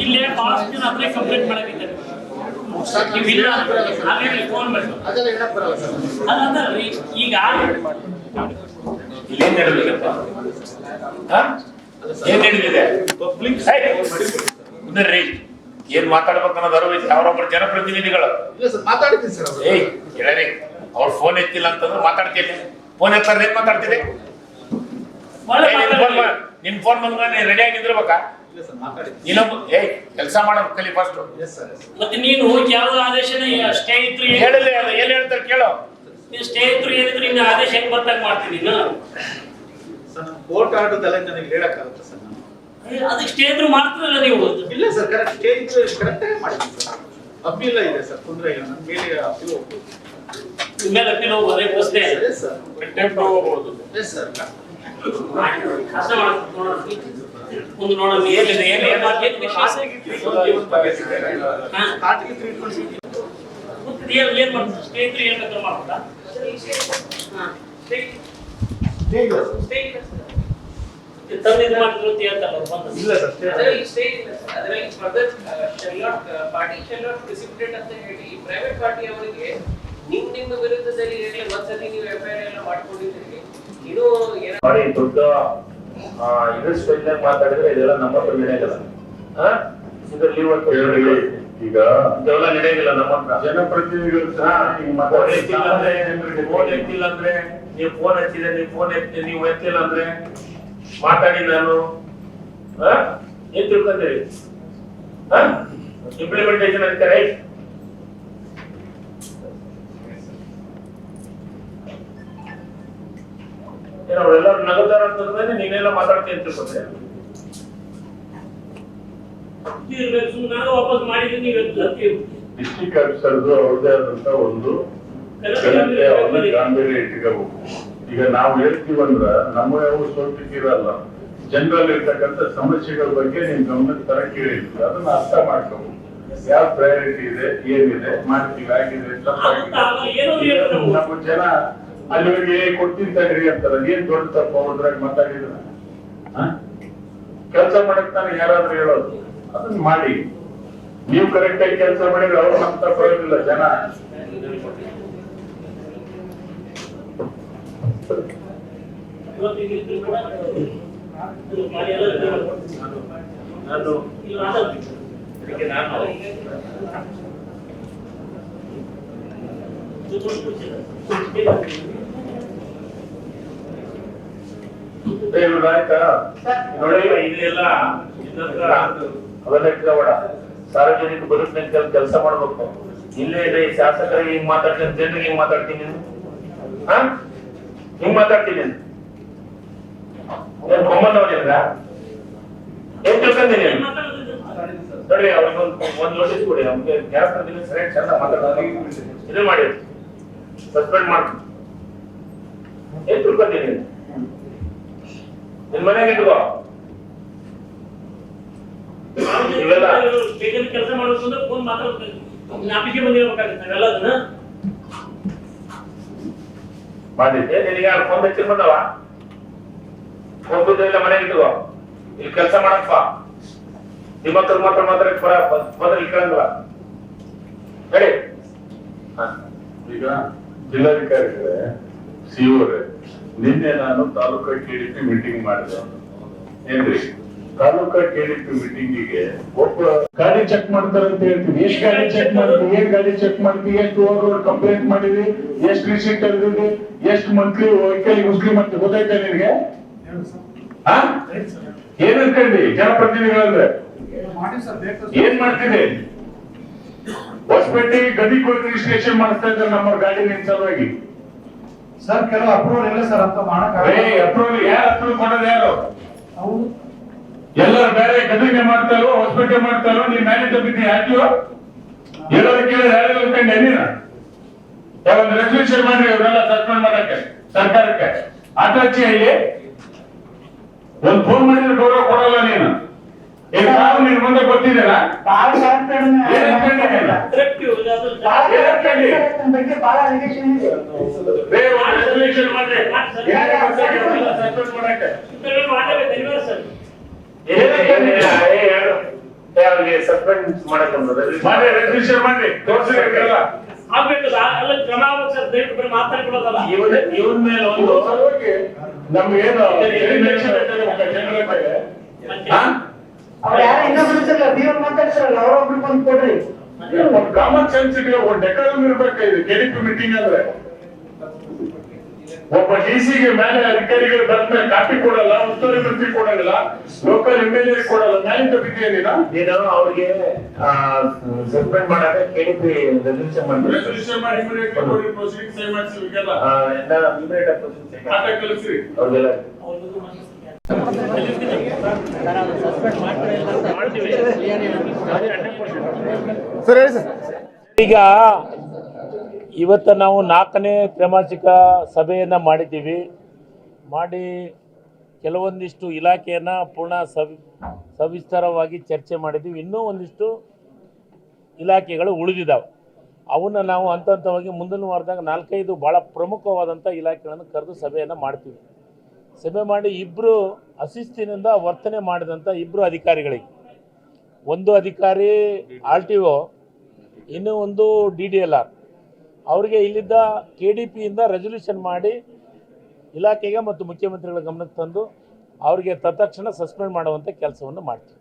ಇಲ್ಲೇ ಬಹಳಷ್ಟು ಜನ ಅದೇ ಕಂಪ್ಲೇಂಟ್ ಮಾಡಾಕಿದ್ದಾರೆ ಫೋನ್ ಮಾಡಿ. ಅದಲ್ರಿ ಈಗ ಏನ್ ನಡೆದಿದೆಪ್ಪ ಹಾ? ಏನ್ ನಡೆದಿದೆ ಕುಂದ್ರಿ. ಏನ್ ಮಾತಾಡ್ಬೇಕು ಅನ್ನೋದು ಅರಿವು ಐತಿ ಅವರೊಬ್ಬರು ಜನಪ್ರತಿನಿಧಿಗಳು. ಇಲ್ಲ ಸರ್ ಏಯ್ ಹೇಳಿ ಅವ್ರ ಫೋನ್ ಎತ್ತಿಲ್ಲ ಅಂತಂದ್ರೆ ಮಾತಾಡ್ತೀನಿ. ಫೋನ್ ಎತ್ತಾರ ಏನ್ ಮಾತಾಡ್ತೀನಿ. ನಿನ್ ಫೋನ್ ಮಾತಾಡಿ. ನಿನ್ ರೆಡಿ ಆಗಿದ್ದಿರ್ಬೇಕಾ? ಇಲ್ಲ ಸರ್ ಮಾತಾಡಿದ್ದೀನಿ ಇನ್ನೊಬ್ಬ ಏಯ್ ಕೆಲಸ ಮಾಡೋದು ಕಲಿ ಫಸ್ಟ್ ಎಸ್ ಸರ್ ಎಸ್ ಮತ್ತೆ ನೀನು ಯಾವ ಆದೇಶನ ಸ್ಟೇ ಇದ್ರು ಏನ್- ಹೇಳಿಲ್ಲ ಏನ್ ಹೇಳ್ತಾರೆ ಕೇಳು. ನೀವು ಸ್ಟೇ ಇದ್ರು ಏನಿದ್ರು ಇನ್ನು ಆದೇಶ ಹೆಂಗ್ ಬರ್ತಾಗ ಮಾಡ್ತೀನಿ ನೀನು? ಸರ್ ಕೋರ್ಟ್ ಆರ್ಡರ್ ನನಗೆ ಹೇಳಕ್ಕಾಗುತ್ತೆ ಸರ್ ಏ, ಅದಕ್ಕೆ ಸ್ಟೇ ಇದ್ರು ಮಾಡ್ತೀರಲ್ಲ ನೀವು? ಇಲ್ಲ ಸರ್ ಕರೆಕ್ಟ್ ಸ್ಟೇಜ್ ಕರೆಕ್ಟ್ ಆಗಿ ಮಾಡ್ತೀನಿ ಸರ್. ಅಪೀಲ್ ಇದೆ ಸರ್ ತೊಂದರೆ ಇಲ್ಲ. ನನ್ನ ಮೇಲೆ ಅಪ್ಪಿಲ್ ಹೋಗ್ಬೋದು ಮೇಲೆ ಅಪ್ಪಿ ನಾವು ಅದೇ ಪ್ರಶ್ನೆ ಎಸ್ ಸರ್ ಟೆಂಪೋ ಹೋಗ್ಬೋದು ಎಸ್ ಸರ್ ಕಷ್ಟ ಮಾಡ್ತೀನಿ ನೋಡೋಣ ಏನಿದೆ ಏನು ಏನು ಏನ್ ಮತ್ತೆ ಏನ್ ಏನ್ ಮಾಡ್ತಾರೆ ಇದ್ರು ಏನ್ ಬೇಕಾದ್ರೂ ಮಾಡ್ಬೋದಾ. ತಂದು ಇದು ಮಾಡಿದ್ರು ಅಂತ ಹೇಳ್ತಾರಲ್ಲ ಬಂದು ಇಲ್ಲ ಸರ್ ಅದರಲ್ಲಿ ಇಲ್ಲ ಸರ್. ಅದರಲ್ಲಿ ಫರ್ದರ್ ಶೆಲ್ ನಾಟ್ ಪಾರ್ಟಿ ಅಂತ ಹೇಳಿ ಪ್ರೈವೇಟ್ ಪಾರ್ಟಿ ಅವರಿಗೆ ನಿಮ್ ನಿಮ್ಮ ವಿರುದ್ಧದಲ್ಲಿ ಈಗಾಗಲೇ ಒಂದ್ಸತಿ ನೀವು ಎಫ್ಐಆರ್ ಎಲ್ಲ ಮಾಡ್ಕೊಂಡಿದ್ದೀರಿ. ಇದು ಏನ ಮಾಡಿ ದೊಡ್ಡ ಮಾತಾಡಿದ್ರೆ ಇದೆಲ್ಲ ನಮ್ಮ ಹತ್ರ ನಡೆಯಲ್ಲ. ಕೇಳಿ, ಈಗ ಇದೆಲ್ಲ ನಡೆಯಲ್ಲ ನಮ್ಮ ಹತ್ರ. ಜನಪ್ರತಿನಿಧಿಗಳು ಫೋನ್ ಎತ್ತಿಲ್ಲ ಅಂದ್ರೆ ಮಾತಾಡ್ತಾರೆ. ಫೋನ್ ಎತ್ತಿಲ್ಲ ಅಂದ್ರೆ ನೀವು ಫೋನ್ ಹಚ್ಚಿದ್ರೆ ನೀವು ಫೋನ್ ಎತ್ತಿ ನೀವು ಎತ್ತಿಲ್ಲ ಅಂದ್ರೆ ಮಾತಾಡಿ ನಾನು? ಏನ್ ತಿಳ್ಕೊಂತೀರಿ? ಇಂಪ್ಲಿಮೆಂಟೇಶನ್ ಅಂತ ರೈಟ್ ಏನೋ ಅವರೆಲ್ಲರೂ ನಗದಾರ ಅಂತಂದ್ರೆ ನೀನೆಲ್ಲ ಮಾತಾಡ್ತೀನಿ ಅಂತ ಬಂದೆ ನಾನು ವಾಪಸ್ ಮಾಡಿದ್ರೆ ನೀವು ಡಿಸ್ಟ್ರಿಕ್ಟ್ ಆಫೀಸರ್ದು ಅವ್ರದೇ ಆದಂತ ಒಂದು ಘನತೆ ಅವ್ರನ್ನ ಗಾಂಭೀರ್ಯ ಇಟ್ಕೋಬೇಕು. ಈಗ ನಾವು ಹೇಳ್ತೀವಂದ್ರ ನಮ್ಮ ಯಾವ ಸೋಟಿಗೆ ಇರಲ್ಲ ಜನರಲ್ಲಿ ಇರ್ತಕ್ಕಂಥ ಸಮಸ್ಯೆಗಳ ಬಗ್ಗೆ ನಿಮ್ ಗಮನಕ್ಕೆ ತರ ಕೇಳಿದ್ವಿ ಅದನ್ನ ಅರ್ಥ ಮಾಡ್ಕೋಬೇಕು. ಯಾವ ಪ್ರಯಾರಿಟಿ ಇದೆ ಏನಿದೆ ಮಾಡ್ತೀವಿ ಆಗಿದೆ. ನಮ್ಮ ಜನ ಅಲ್ಲಿವರೆಗೆ ಕೊಡ್ತೀನಿ ತಡ್ರಿ ಅಂತಾರ. ಏನ್ ದೊಡ್ಡ ತಪ್ಪು? ಅವ್ರದ್ರಾಗ ಮಾತಾಡಿದ್ರ? ಕೆಲಸ ಮಾಡಕ್ ತಾನೆ ಯಾರಾದ್ರೂ ಹೇಳೋದು. ಅದನ್ನ ಮಾಡಿ. ನೀವು ಕರೆಕ್ಟ್ ಆಗಿ ಕೆಲಸ ಮಾಡಿದ್ರೆ ಅವ್ರು ನಮ್ ತಪ್ಪಿರೋದಿಲ್ಲ ಜನ. ನಾನು ಇಲ್ಲ ಮಾತಾಡ್ತೀನಿ. ಅದಕ್ಕೆ ನಾನು ಇದು ಕೊಟ್ಟು ಬಿಡ್ತೀನಿ. ಇವ್ರು ಆಯ್ತಾ ನೋಡಿ ಅವೆಲ್ಲ ಇಟ್ಕೋಬೇಡ ಸಾರ್ವಜನಿಕ ಬದುಕಿನ ಕೆಲಸ ಮಾಡ್ಬೇಕು. ಇಲ್ಲೇ ಇದೆ ಶಾಸಕರಿಗೆ ಹಿಂಗ್ ಮಾತಾಡ್ತೀನಿ ಜನರಿಗೆ ಹಿಂಗ್ ಮಾತಾಡ್ತೀನಿ ಹಿಂಗ್ ಮಾತಾಡ್ತೀನಿ? ಏನ್ ತಿಳ್ಕೊಂತೀನಿ ನೋಡಿ ಅವ್ರಿಗೆ ಒಂದ್ ಒಂದ್ ನೋಟಿಸ್ ಕೊಡಿ ಅವ್ನಿಗೆ ಗ್ಯಾಸ್ ಸರಿಯಾಗಿ ಚಂದ ಮಾತಾಡೋದು ಇದು ಮಾಡಿ ಸಸ್ಪೆಂಡ್ ಮಾಡ್ತೀನಿ. ಏನ್ ತಿಳ್ಕೊಂತೀನಿ ನೀನು? ನಿನ್ ಮನೆಗೆ ಇಟ್ಕೋ. ಇವೆಲ್ಲ ಬೇಗನೆ ಕೆಲಸ ಮಾಡೋದು ಅಂದ್ರೆ ಫೋನ್ ಮಾತಾಡ್ಬೇಕು. ನಾಪಿಗೆ ಬಂದಿರ್ಬೇಕಾಗುತ್ತೆ ನಾವೆಲ್ಲ ಅದನ್ನ. ಮಾಡಿ. ಏ ನಿನಗೆ ಫೋನ್ ಹಚ್ಚಿ ಬಂದವ? ಫೋನ್ ಬಿದ್ದಿಲ್ಲ ಮನೆಗೆ ಇಟ್ಕೋ. ಇಲ್ಲಿ ಕೆಲಸ ಮಾಡಪ್ಪ. ನಿಮ್ಮ ಹತ್ರ ಮಾತ್ರ ಮಾತ್ರ ಬಂದ್ರೆ ಇಟ್ಕೊಳ್ಳಂಗಿಲ್ಲ ಹೇಳಿ. ಹಾ. ಈಗ ಜಿಲ್ಲಾಧಿಕಾರಿಗಳೇ ಸಿಒರೇ ನಿನ್ನೆ ನಾನು ತಾಲೂಕಾ ಕೆಡಿಪಿ ಮೀಟಿಂಗ್ ಮಾಡಿದೆ. ಏನ್ರಿ? ತಾಲೂಕಾ ಕೆಡಿಪಿ ಮೀಟಿಂಗಿಗೆ ಒಬ್ಬ ಗಾಡಿ ಚೆಕ್ ಮಾಡ್ತಾರೆ ಅಂತ ಹೇಳ್ತೀವಿ ಎಷ್ಟು ಗಾಡಿ ಚೆಕ್ ಮಾಡ್ತೀವಿ. ಏನ್ ಗಾಡಿ ಚೆಕ್ ಮಾಡ್ತೀವಿ ಎಷ್ಟು ಓವರ್ ಕಂಪ್ಲೇಂಟ್ ಮಾಡಿದ್ವಿ ಎಷ್ಟು ರಿಸೀಟ್ ತೆಗೆದಿದ್ವಿ ಎಷ್ಟು ಮಂತ್ಲಿ ವೆಹಿಕಲ್ ಮುಸ್ಲಿಂ ಅಂತ ಗೊತ್ತಾಯ್ತಾ ನಿನಗೆ? ಏನ್ ಅನ್ಕೊಂಡಿ ಜನಪ್ರತಿನಿಧಿಗಳಂದ್ರೆ? ಏನ್ ಮಾಡ್ತಿದೆ ಹೊಸಪೇಟೆ ಹೋಗಿ ರಿಜಿಸ್ಟ್ರೇಷನ್ ಮಾಡಿಸ್ತಾ ಇದ್ದಾರೆ ನಮ್ಮ ಗಾಡಿ ನಿನ್ ಸಲುವಾಗಿ. ಸರ್ ಕೆಲವು ಅಪ್ರೂವಲ್ ಇಲ್ಲ ಸರ್ ಅಂತ ಮಾಡಕ್ ಅಪ್ರೂವಲ್ ಯಾರು ಅಪ್ರೂವ್ ಮಾಡೋದು ಯಾರು? ಎಲ್ಲರೂ ಬೇರೆ ಗದಿಗೆ ಮಾಡ್ತಾರೋ ಹೊಸಪೇಟೆ ಮಾಡ್ತಾರೋ ನೀನ್ ಮ್ಯಾನೇಜರ್ ಬಿದ್ದೀನಿ ಹಾಕಿಯೋ ಎಲ್ಲರೂ ಹೇಳಿ ಯಾರು ಅನ್ಕೊಂಡೆ ನೀನ? ಯಾವೊಂದು ರೆಸಲ್ಯೂಷನ್ ಮಾಡ್ರಿ ಅವರೆಲ್ಲ ಸಸ್ಪೆಂಡ್ ಮಾಡಕ್ಕೆ ಸರ್ಕಾರಕ್ಕೆ. ಅಟಾಚಿ ಒಂದು ಫೋನ್ ಮಾಡಿದ್ರೆ ಗೌರವ ಕೊಡಲ್ಲ ನೀನು. ನಿರ್ಬಂಧ ನಿನ್ ಮುಂದೆ ಗೊತ್ತಿದ್ದೇನಾ ಬಾಳ? ಕಾರ್ಯಕ್ರಮ ಬಗ್ಗೆ ಬಾಳ allegation ಇದೆ. resolution ಮಾಡ್ರಿ suspend ಮಾಡಕ್ಕೆ ಅವ್ರಿಗೆ ಸಸ್ಪೆಂಡ್ ಮಾಡಕ್ ಮಾಡ್ರಿ ರೆಸಲ್ಯೂಷನ್ ಮಾಡ್ರಿ ತೋರ್ಸಿರಲ್ಲ ಆಗ್ಬೇಕು ಸರ್ ಎಲ್ಲ ಕ್ರಮ ಆಗ್ಬೇಕು ಸರ್ ದಯವಿಟ್ಟು ಬರೀ ಮಾತಾಡ್ಕೊಳ್ಳೋದಲ್ಲ ಇವನ್ ಇವನ್ ಮೇಲೆ ಒಂದು ನಮ್ಗೇನು. ಹಾ? ಅವ್ರು ಯಾರು ಇನ್ನೊಬ್ರು ಇರ್ತಾರಲ್ಲ, ದೇವ್ರು ಮಾತಾಡ್ತಾರಲ್ಲ, ಅವ್ರೊಬ್ರು ಬಂದು ಕೊಡ್ರಿ. ಒಂದು ಕಾಮನ್ ಸೆನ್ಸ್ ಇದೆ ಒಂದು ಡೆಕೋರಮ್ ಇರ್ಬೇಕು ಇದು? ಕೆಡಿಪಿ ಮೀಟಿಂಗ್ ಅಂದ್ರೆ. ಒಬ್ಬ ಡಿ ಗೆ ಮೇಲೆ ಅಧಿಕಾರಿಗಳು ಬಂದ ಮೇಲೆ ಕಾಪಿ ಕೊಡಲ್ಲ ಉಸ್ತುವಾರಿ ಮಂತ್ರಿ ಕೊಡಲ್ಲ ಲೋಕಲ್ ಎಂ ಎಲ್ ಎ ಕೊಡಲ್ಲ ನ್ಯಾಯಿಂದ ಬಿದ್ದೀನಿನ ನೀನು ಅವ್ರಿಗೆ ಸಸ್ಪೆಂಡ್ ಮಾಡಾಕ ಕೆಡಿಪಿ ರೆಸಲ್ಯೂಷನ್ ಮಾಡ್ಬೇಕು ರೆಸಲ್ಯೂಷನ್ ಮಾಡಿ ಇಮಿಡಿಯೇಟ್ ಕೊಡಿ ಪ್ರೊಸೀಡಿಂಗ್ ಸೈ ಮಾಡಿಸಿ ಇಮಿಡಿಯೇಟ್ ಕಲಿಸ್ರಿ ಅವ್ರಿಗೆಲ್ಲ ಈಗ ಇವತ್ತು ನಾವು ನಾಲ್ಕನೇ ತ್ರೈಮಾಸಿಕ ಸಭೆಯನ್ನು ಮಾಡಿದ್ದೀವಿ. ಮಾಡಿ ಕೆಲವೊಂದಿಷ್ಟು ಇಲಾಖೆಯನ್ನು ಪೂರ್ಣ ಸವಿ, ಸವಿಸ್ತಾರವಾಗಿ ಚರ್ಚೆ ಮಾಡಿದ್ದೀವಿ. ಇನ್ನೂ ಒಂದಿಷ್ಟು ಇಲಾಖೆಗಳು ಉಳಿದಿದ್ದಾವೆ ಅವನ್ನ ನಾವು ಹಂತ ಹಂತವಾಗಿ ಮುಂದಿನ ವಾರದಾಗ ನಾಲ್ಕೈದು ಭಾಳ ಪ್ರಮುಖವಾದಂಥ ಇಲಾಖೆಗಳನ್ನು ಕರೆದು ಸಭೆಯನ್ನು ಮಾಡ್ತೀವಿ. ಸಭೆ ಮಾಡಿ ಇಬ್ಬರು ಅಶಿಸ್ತಿನಿಂದ ವರ್ತನೆ ಮಾಡಿದಂಥ ಇಬ್ಬರು ಅಧಿಕಾರಿಗಳಿಗೆ. ಒಂದು ಅಧಿಕಾರಿ ಆರ್ ಟಿ ಒ, ಇನ್ನೂ ಒಂದು ಡಿ ಡಿ ಎಲ್ ಆರ್. ಅವರಿಗೆ ಇಲ್ಲಿದ್ದ ಕೆ ಡಿ ಪಿಯಿಂದ ರೆಸೊಲ್ಯೂಷನ್ ಮಾಡಿ ಇಲಾಖೆಗೆ ಮತ್ತು ಮುಖ್ಯಮಂತ್ರಿಗಳ ಗಮನಕ್ಕೆ ತಂದು ಅವರಿಗೆ ತತ್ಕ್ಷಣ ಸಸ್ಪೆಂಡ್ ಮಾಡುವಂಥ ಕೆಲಸವನ್ನು ಮಾಡ್ತೀವಿ.